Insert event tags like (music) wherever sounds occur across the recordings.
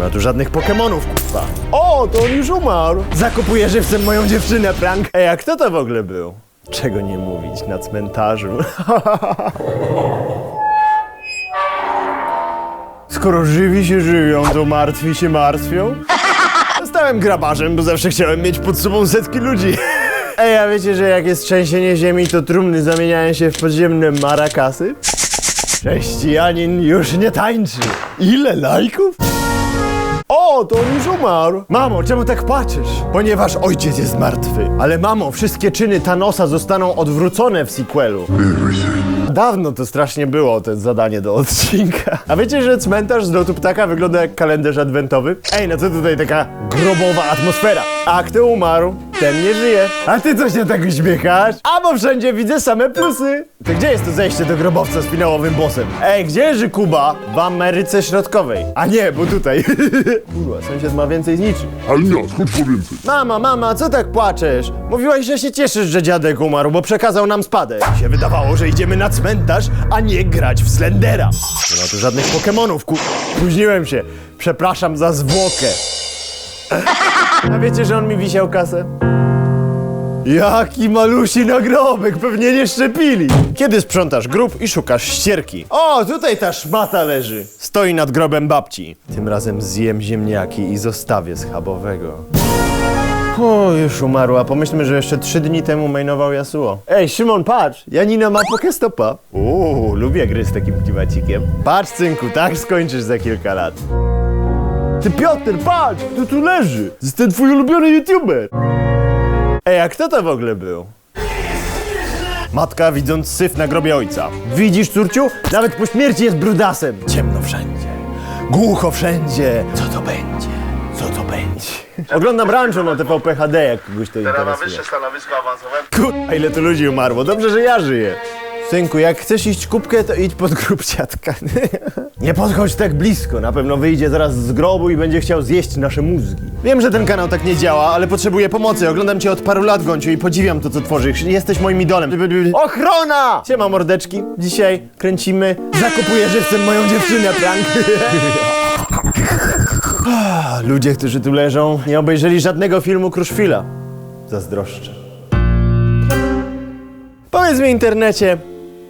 ma tu żadnych Pokemonów, kurwa. O, to on już umarł. Zakupuje żywcem moją dziewczynę, prank. Ej, a kto to w ogóle był? Czego nie mówić na cmentarzu? (laughs) Skoro żywi się żywią, to martwi się martwią? (laughs) Zostałem grabarzem, bo zawsze chciałem mieć pod sobą setki ludzi. (laughs) Ej, a wiecie, że jak jest trzęsienie ziemi, to trumny zamieniają się w podziemne marakasy? Chrześcijanin już nie tańczy. Ile lajków? O, to on już umarł. Mamo, czemu tak patrzysz? Ponieważ ojciec jest martwy. Ale mamo, wszystkie czyny Thanosa zostaną odwrócone w sequelu. Dawno to strasznie było, to zadanie do odcinka. A wiecie, że cmentarz z lotu ptaka wygląda jak kalendarz adwentowy? Ej, no co tutaj taka grobowa atmosfera? A kto umarł, ten nie żyje. A ty co się tak uśmiechasz? A bo wszędzie widzę same plusy. To gdzie jest to zejście do grobowca z finałowym bossem? Ej, gdzie leży Kuba? W Ameryce Środkowej. A nie, bo tutaj. (laughs) Kurwa, sąsiad ma więcej z niczym. Ale nie, chodź po więcej. Mama, mama, co tak płaczesz? Mówiłaś, że się cieszysz, że dziadek umarł, bo przekazał nam spadek. Się wydawało, że idziemy na cmentarz, a nie grać w Slendera. Nie ma tu żadnych Pokemonów, ku... Spóźniłem się. Przepraszam za zwłokę. A wiecie, że on mi wisiał kasę? Jaki malusi nagrobek, pewnie nie szczepili. Kiedy sprzątasz grób i szukasz ścierki? O, tutaj ta szmata leży. Stoi nad grobem babci. Tym razem zjem ziemniaki i zostawię schabowego. O, już umarła. Pomyślmy, że jeszcze trzy dni temu mainował Yasuo. Ej, Szymon, patrz! Janina ma pokestopa. Uuu, lubię gry z takim klimacikiem. Patrz, cynku, tak skończysz za kilka lat. Ty Piotr, patrz! Tu tu leży! Jest ten twój ulubiony youtuber! Ej, a kto to w ogóle był? Matka widząc syf na grobie ojca. Widzisz, córciu? Nawet po śmierci jest brudasem. Ciemno wszędzie. Głucho wszędzie. Co to będzie? Co to będzie? Oglądam Rancho na TVP HD, jak kogoś to interesuje. stanowisko awansowałem. Kurwa, ile tu ludzi umarło. Dobrze, że ja żyję. Synku, jak chcesz iść kubkę, to idź pod grób dziadka. (laughs) Nie podchodź tak blisko. Na pewno wyjdzie zaraz z grobu i będzie chciał zjeść nasze mózgi. Wiem, że ten kanał tak nie działa, ale potrzebuję pomocy. Oglądam cię od paru lat, Gonciu, i podziwiam to, co tworzysz. Jesteś moim idolem. Ochrona! Siema, mordeczki. Dzisiaj kręcimy Zakupuję żywcem moją dziewczynę, prank. (laughs) Ludzie, którzy tu leżą, nie obejrzeli żadnego filmu Kruszwila. Zazdroszczę. Powiedz mi, internecie,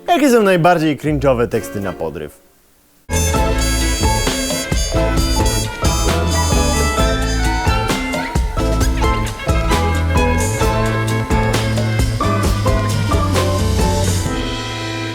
jakie są najbardziej cringe'owe teksty na podryw?